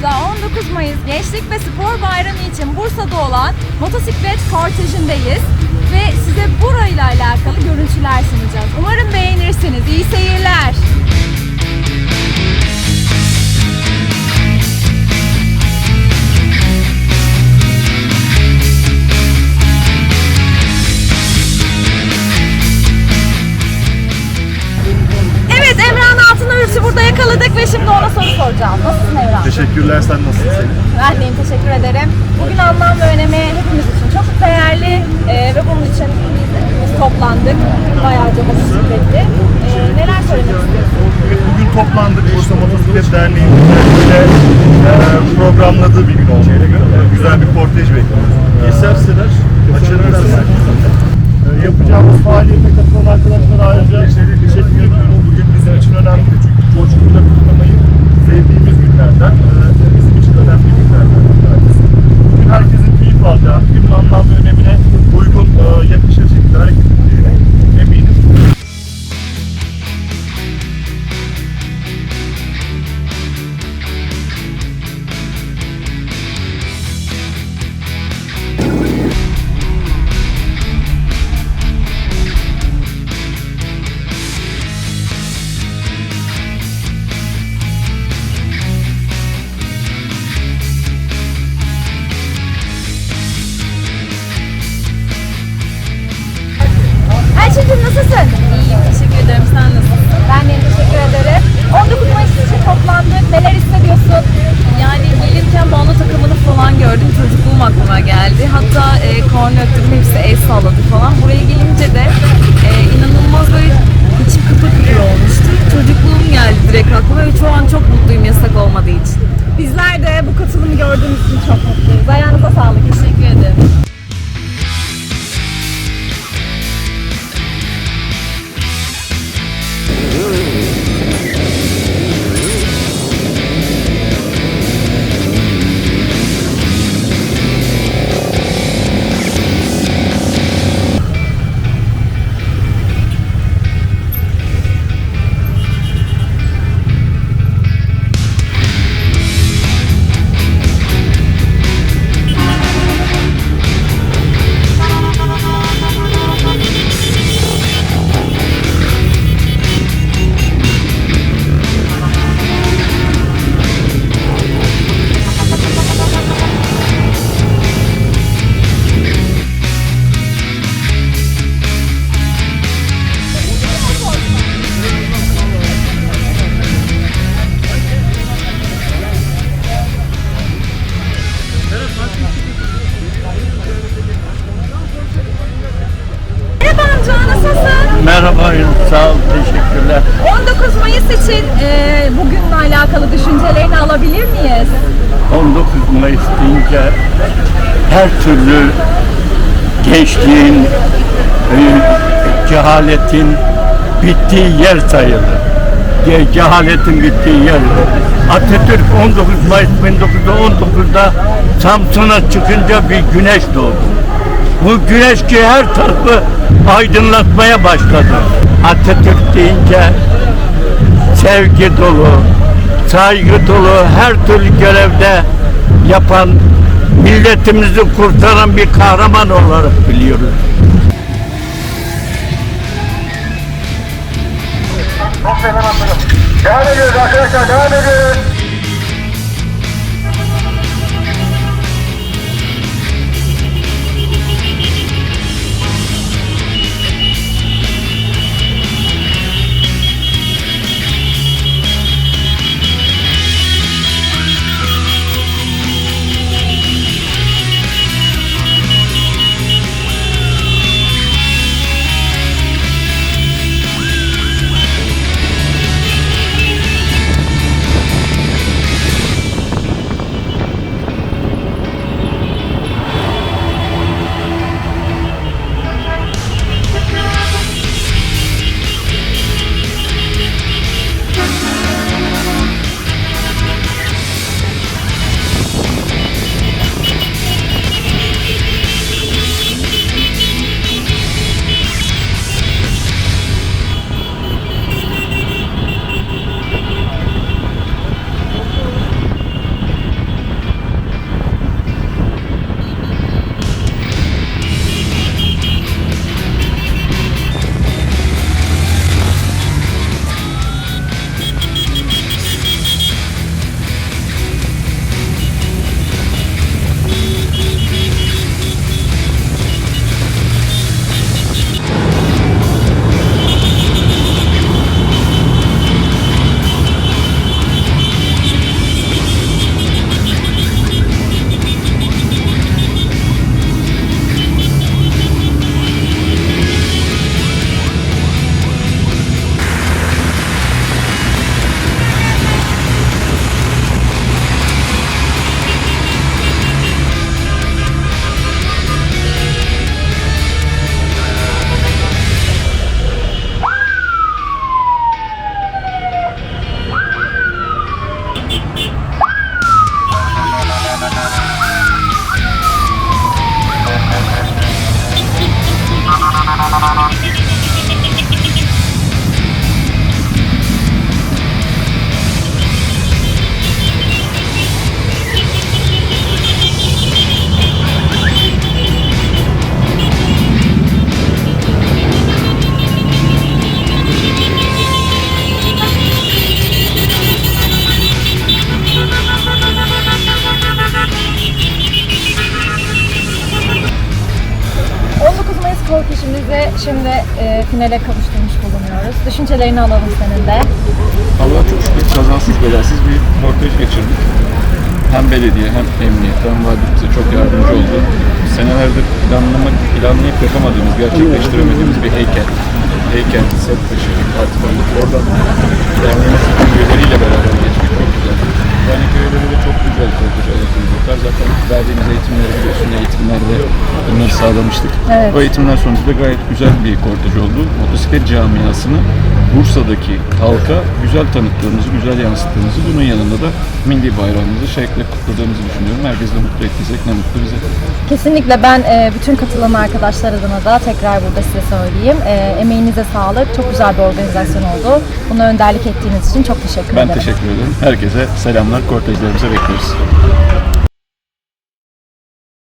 Sinop'ta 19 Mayıs Gençlik ve Spor Bayramı için Bursa'da olan motosiklet kortejindeyiz ve size burayla alakalı görüntüler sunacağız. Umarım beğenirsiniz. İyi seyirler. Soracağım. Nasılsın Emrah? Teşekkürler sen nasılsın? Ben deyim teşekkür ederim. Bugün anlam ve önemi hepimiz için çok değerli e, ve bunun için biz toplandık. Bayağıca motosikletli. E, neler söylemek istiyorsun? Bugün toplandık Bursa Motosiklet Derneği'nin böyle e, programladığı bir gün olacak. E, güzel bir kortej bekliyoruz. İsterseler açılırlar. E, yapacağımız faaliyete katılan arkadaşlara ayrıca teşekkür ediyorum. Bugün bizim için önemli çünkü coşkuyla Ayşe'cim nasılsın? İyiyim teşekkür ederim. Sen nasılsın? Ben de teşekkür ederim. 19 Mayıs için toplandık. Neler hissediyorsun? Yani gelirken bana takımını falan gördüm. Çocukluğum aklıma geldi. Hatta e, korna öttürdüm. Hepsi el salladı falan. Buraya gelince de e, inanılmaz böyle içim kıpır kıpır olmuştu. Çocukluğum geldi direkt aklıma ve şu an çok mutluyum yasak olmadığı için. Bizler de bu katılımı gördüğümüz için çok mutluyuz. Ayağınıza sağlık. Teşekkür ederim. Merhaba, sağ ol, teşekkürler. 19 Mayıs için e, bugünle alakalı düşüncelerini alabilir miyiz? 19 Mayıs deyince her türlü gençliğin, e, cehaletin bittiği yer sayılır. Ce- Cehaletin bittiği yer. Atatürk 19 Mayıs 1919'da Samsun'a çıkınca bir güneş doğdu. Bu güneş ki her tarafı aydınlatmaya başladı. Atatürk deyince sevgi dolu, saygı dolu her türlü görevde yapan, milletimizi kurtaran bir kahraman olarak biliyoruz. Devam ediyoruz arkadaşlar, devam ediyoruz. Kortejimizi şimdi e, finale kavuşturmuş bulunuyoruz. Düşüncelerini alalım senin de. Allah'a çok şükür kazasız belasız bir kortej geçirdik. Hem belediye hem emniyet hem valilik bize çok yardımcı oldu. Senelerdir planlamak, planlayıp yapamadığımız, gerçekleştiremediğimiz bir heykel. Heykel, set taşı, artık oradan derneğimiz üyeleriyle beraber geçmek çok güzel. Yani köyleri de çok güzel kortej ayaklanacaklar. Zaten verdiğimiz eğitimleri biliyorsun bunları sağlamıştık. Evet. O eğitimler sonucunda gayet güzel bir kortej oldu. Motosiklet camiasını Bursa'daki halka güzel tanıttığımızı, güzel yansıttığımızı, bunun yanında da milli bayrağımızı şevkle kutladığımızı düşünüyorum. Herkesi de mutlu ettiysek ne mutlu bize. Kesinlikle ben e, bütün katılan arkadaşlar adına da tekrar burada size söyleyeyim. E, emeğinize sağlık. Çok güzel bir organizasyon oldu. Buna önderlik ettiğiniz için çok teşekkür Ben ederim. teşekkür ederim. Herkese selamlar, kortejlerimize bekliyoruz.